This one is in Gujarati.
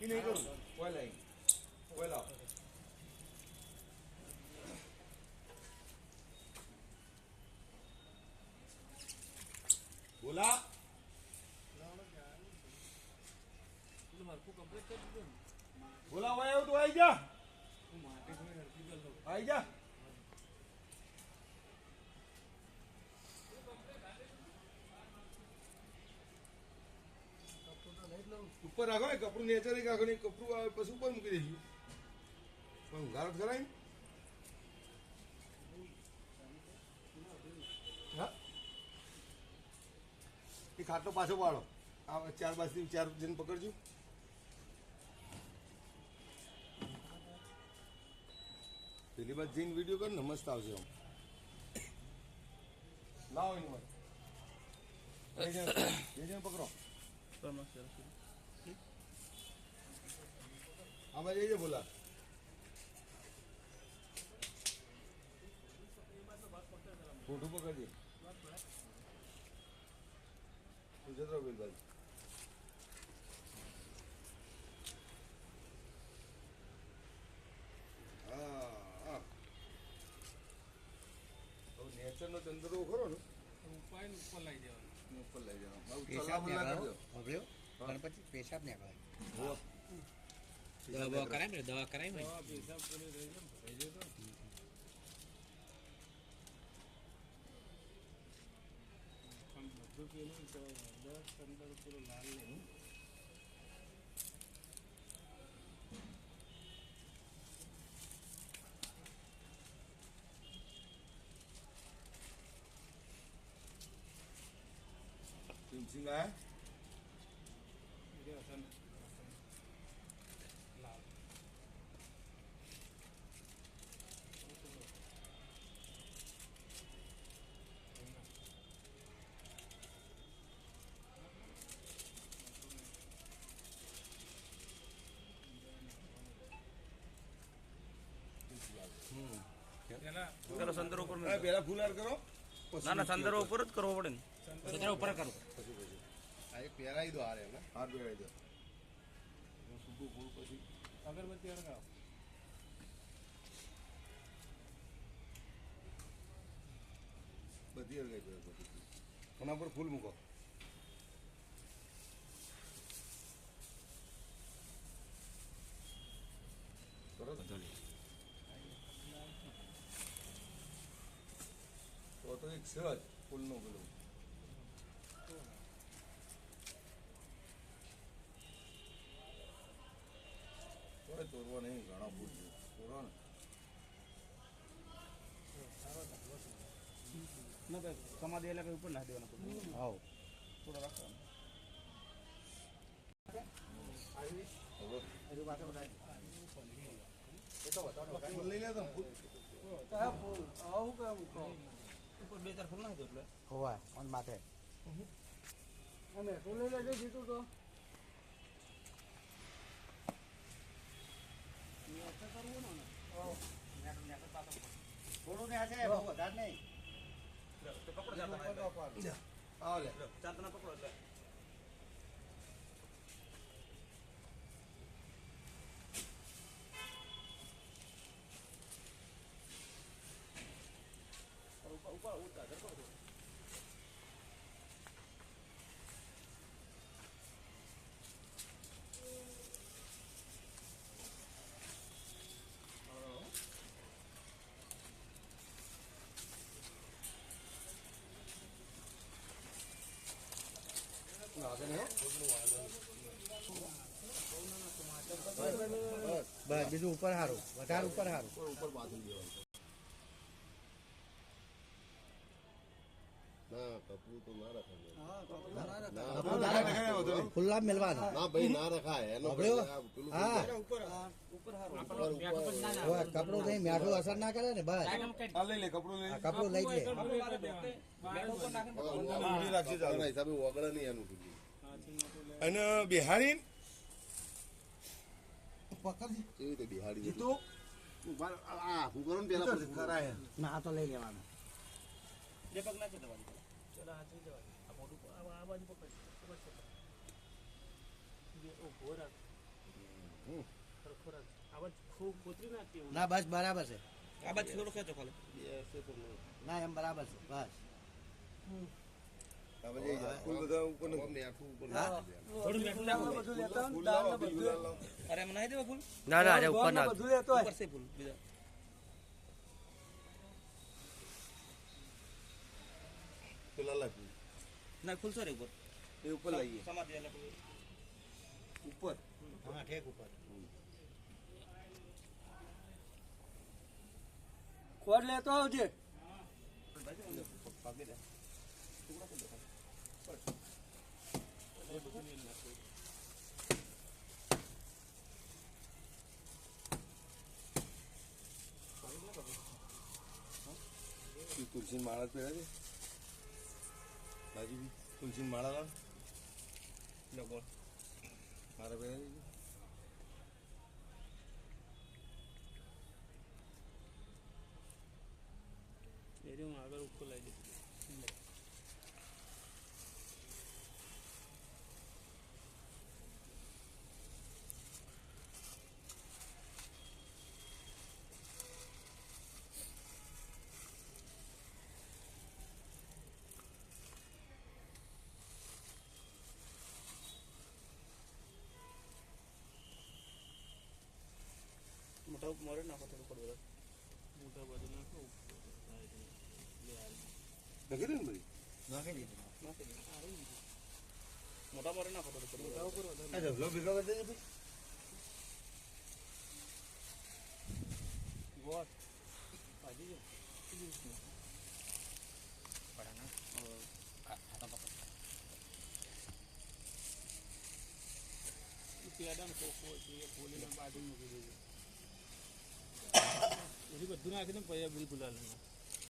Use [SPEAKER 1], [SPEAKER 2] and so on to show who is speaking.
[SPEAKER 1] ઈ નહીં કરું ઓય લાઈન ઓય લાવ બોલા બોલા ઓય આવ તું આઈ જા આઈ જા ઉપર રાખો ને, કપડું નેચર રાખો ને કપડું આવે પછી ઉપર મૂકી દઈશું પણ ઊંઘારો તો ખરાય ને? હા? એ ખાટલો પાછો પાડો. આ ચાર બાજુ ચાર જણ પકડજો. પેલી બાદ જઈને વીડિયો કર ને, મસ્ત આવશે આમ. લાવો એની વાત. બે પકડો આમાં જઈએ બોલા. ફોટો પકડજે ગુજરાત બિલભાઈ હા નેચરનો ચંદ્રો ખરો ને. ઉપર લઈ જવાનો. ઉપર લઈ જવાનો.
[SPEAKER 2] પેશાબ ને ગણપતિ પેશાબ ને આગળ. દવા બવા કરાય ને દવા કરાય ને
[SPEAKER 1] ભીમસિંગ આયા
[SPEAKER 3] પેલો સંદરો ઉપર
[SPEAKER 1] હા, પહેલા ફૂલહાર કરો
[SPEAKER 3] ના ના સંદરો ઉપર જ કરવો પડે ને.
[SPEAKER 2] સતરા ઉપર કરો.
[SPEAKER 4] આ એક પહેરાઈ દો હારે એમને
[SPEAKER 1] હાથ બેરાઈ દો. સૂકું ફૂલ પછી
[SPEAKER 3] અગરબત્તી અડગાવ
[SPEAKER 1] બધી અરગાઈ દો બધી. એના પર ફૂલ મૂકો કરો તો. તો એક છે જ ફૂલનું પેલું કોઈ તોડવા નહીં ઘણા ફૂલ છે તોડો ને
[SPEAKER 3] સમાધિ એટલે ઉપર ના દેવાના
[SPEAKER 2] આવ
[SPEAKER 3] થોડા રાખવાનો
[SPEAKER 1] લઈ લે તો ફૂલ
[SPEAKER 3] ઉપર બે ચાર ફૂલ નાખી એટલે.
[SPEAKER 2] હોવા ઓન માથે થોડું ને આ છે વધારે નહીં.
[SPEAKER 3] તો પકડો
[SPEAKER 1] લે
[SPEAKER 3] ચાર જણા પકડો એટલે ઉપર ઉપર ઉતાર ધરકો દો.
[SPEAKER 2] બસ બીજું ઉપર સારું વધારે ઉપર સારું
[SPEAKER 4] ઉપર બાજુ દેવાનું ના કપડું તો ના રખાય
[SPEAKER 2] ખુલ્લા મેલવા
[SPEAKER 4] ના ભાઈ ના રખાય. એનો
[SPEAKER 2] હા. કપડું નહીં મેઠું અસર ના કરે ને બસ.
[SPEAKER 1] લઈ લે કપડું લઈ લે.
[SPEAKER 2] કપડું લઈ લે.
[SPEAKER 1] ઊંધી રાખજે ચાલુ.
[SPEAKER 4] એના હિસાબે ઓગળે નહીં એનું
[SPEAKER 1] અને બિહારી
[SPEAKER 4] કેવી રીતે બિહાડી
[SPEAKER 1] તું
[SPEAKER 4] આ હું કરું પેલા
[SPEAKER 1] કરાય
[SPEAKER 2] ના તો લઈ લેવાનું.
[SPEAKER 3] બે પગ છે ચલો હાથ જવાની આ મોઢું આ આ બાજુ પકડ ઊભો રાખ ખરખો રાખ આ ખૂબ કોતરી નાખી
[SPEAKER 2] ના બસ બરાબર છે
[SPEAKER 3] આ બાજુ થોડો ખેંચો ખાલી
[SPEAKER 2] ના એમ બરાબર છે બસ ના ના ઉપર
[SPEAKER 1] બધા
[SPEAKER 3] ના ખુલશો રે ઉપર?
[SPEAKER 1] એ ઉપર લાવીએ
[SPEAKER 3] સમાધિ એટલે
[SPEAKER 1] ઉપર?
[SPEAKER 2] હા ઠેક ઉપર.
[SPEAKER 5] ખોડ લેતો આવજે.
[SPEAKER 3] પાકી દે
[SPEAKER 1] તુલસી માળા પહેરા છે? બાજુ તુલસી માળા લાવ મારા પહેરા
[SPEAKER 3] મોટા મોરે નાખો થોડું પડે. મોટા બાજુ નાખો
[SPEAKER 1] નાખી દે ને બધી
[SPEAKER 2] નાખી દીધું
[SPEAKER 3] નાખી દે. આ ને. મોટા મોરે નાખો થોડું પડવું
[SPEAKER 1] આ ઢગલો ભેગો કરી દે ભાઈ.
[SPEAKER 3] ગોળ ભાજી જો પેડાને કોકો છે એ ફોલીને બાજુ મૂકી દેજો. एकदम पहिला बिल हाल